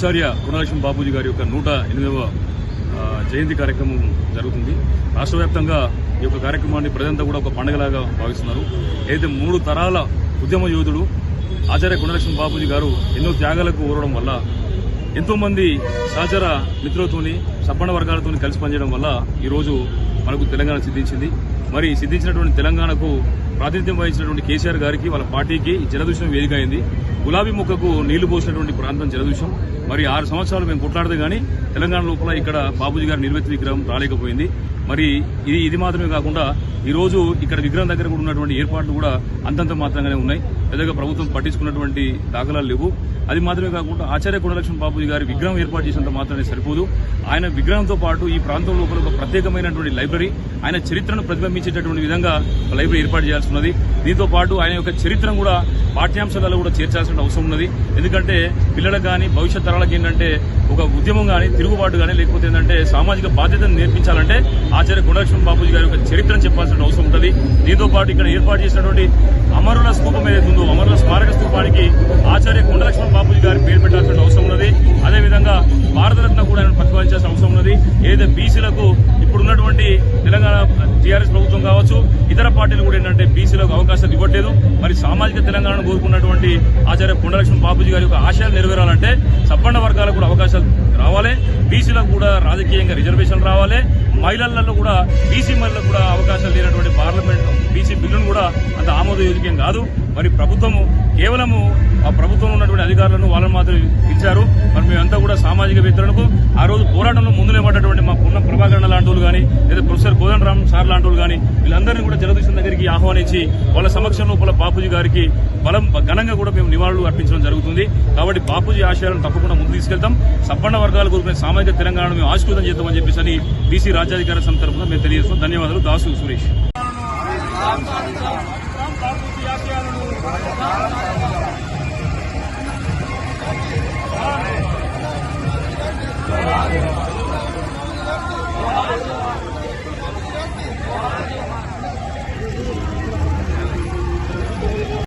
ఆచార్య గుణలక్ష్మి బాబూజీ గారి యొక్క నూట ఎనిమిదవ జయంతి కార్యక్రమం జరుగుతుంది. రాష్ట్ర వ్యాప్తంగా ఈ యొక్క కార్యక్రమాన్ని ప్రజలంతా కూడా ఒక పండుగలాగా భావిస్తున్నారు. అయితే మూడు తరాల ఉద్యమ యోధుడు ఆచార్య గుణలక్ష్మి బాబూజీ గారు ఎన్నో త్యాగాలకు ఊరడం వల్ల ఎంతోమంది సహచర మిత్రులతోని సబ్బణ వర్గాలతో కలిసి పనిచేయడం వల్ల ఈరోజు మనకు తెలంగాణ సిద్ధించింది. మరి సిద్ధించినటువంటి తెలంగాణకు ప్రాతినిధ్యం వహించినటువంటి కేసీఆర్ గారికి వాళ్ళ పార్టీకి ఈ జలదూషణం వేదిక అయింది గులాబీ మొక్కకు నీళ్ళు పోసినటువంటి ప్రాంతం జలదూషం మరి ఆరు సంవత్సరాలు మేము కొట్లాడదు కానీ తెలంగాణ లోపల ఇక్కడ బాబూజీ గారి నిర్వృత్తి విగ్రహం రాలేకపోయింది. మరి ఇది ఇది మాత్రమే కాకుండా ఈరోజు ఇక్కడ విగ్రహం దగ్గర కూడా ఉన్నటువంటి ఏర్పాట్లు కూడా అంతంత మాత్రంగానే ఉన్నాయి. పెద్దగా ప్రభుత్వం పట్టించుకున్నటువంటి దాఖలాలు లేవు. అది మాత్రమే కాకుండా ఆచార్య గుణలక్ష్మి బాబూజీ గారి విగ్రహం ఏర్పాటు చేసినంత మాత్రమే సరిపోదు. ఆయన విగ్రహంతో పాటు ఈ ప్రాంతం లోపల ఒక ప్రత్యేకమైనటువంటి లైబ్రరీ ఆయన చరిత్రను ప్రతిబింబించేటటువంటి విధంగా లైబ్రరీ ఏర్పాటు చేయాల్సి ఉన్నది. దీంతో పాటు ఆయన యొక్క చరిత్రను కూడా పాఠ్యాంశాలలో కూడా చేర్చాల్సిన అవసరం ఉన్నది. ఎందుకంటే పిల్లలకు కానీ భవిష్యత్ తరాలకు ఏంటంటే ఒక ఉద్యమం కానీ తిరుగుబాటు కానీ లేకపోతే ఏంటంటే సామాజిక బాధ్యతను నేర్పించాలంటే ఆచార్య గుణలక్ష్మణ్ బాబుజీ గారి యొక్క చరిత్రను చెప్పాల్సిన అవసరం ఉంటుంది. దీంతో పాటు ఇక్కడ ఏర్పాటు చేసినటువంటి అమరుల స్థూపం ఏదైతే ఉందో అమరుల స్మారక స్థూపానికి ఆచార్య గుణలక్ష్మణ్ బాబుజీ గారి పేరు పెట్టాల్సిన అవసరం ఉన్నది. అదేవిధంగా భారతరత్న కూడా ఆయన ప్రతిపాదించాల్సిన అవసరం ఉన్నది. ఏదైతే బీసీలకు పార్టీలు కూడా ఏంటంటే బీసీలకు అవకాశాలు ఇవ్వట్లేదు. మరి సామాజిక తెలంగాణను కోరుకున్నటువంటి ఆచార్య పుండలక్ష్మి బాబుజీ గారి యొక్క ఆశయాలు నెరవేరాలంటే సబ్బండ వర్గాలకు కూడా అవకాశాలు రావాలి. బీసీలకు కూడా రాజకీయంగా రిజర్వేషన్ రావాలి. మహిళలలో కూడా బీసీ మహిళలకు కూడా అవకాశాలు లేనటువంటి పార్లమెంట్ బీసీ బిల్లును కూడా అంత ఆమోదయోగ్యం కాదు. మరి ప్రభుత్వము కేవలము ఆ ప్రభుత్వంలో ఉన్నటువంటి అధికారులను వాళ్ళని మాత్రం ఇచ్చారు మరి మేమంతా కూడా సామాజిక వేత్తలకు ఆ రోజు పోరాటంలో ముందు సార్ లాంటి వాళ్ళు కానీ వీళ్ళందరినీ కూడా జగదీశన్ దగ్గరికి ఆహ్వానించి వాళ్ళ సమక్షంలో లోపల బాపూజీ గారికి బలం ఘనంగా కూడా మేము నివాళులు అర్పించడం జరుగుతుంది. కాబట్టి బాపూజీ ఆశయాలను తప్పకుండా ముందు తీసుకెళ్తాం. సబ్బన్న వర్గాలు కోరుకునే సామాజిక తెలంగాణను మేము ఆశీర్వదం చేద్దామని చెప్పేసి అని బీసీ రాజ్యాధికార సంస్థ మేము తెలియజేస్తాం ధన్యవాదాలు. దాసు సురేష్.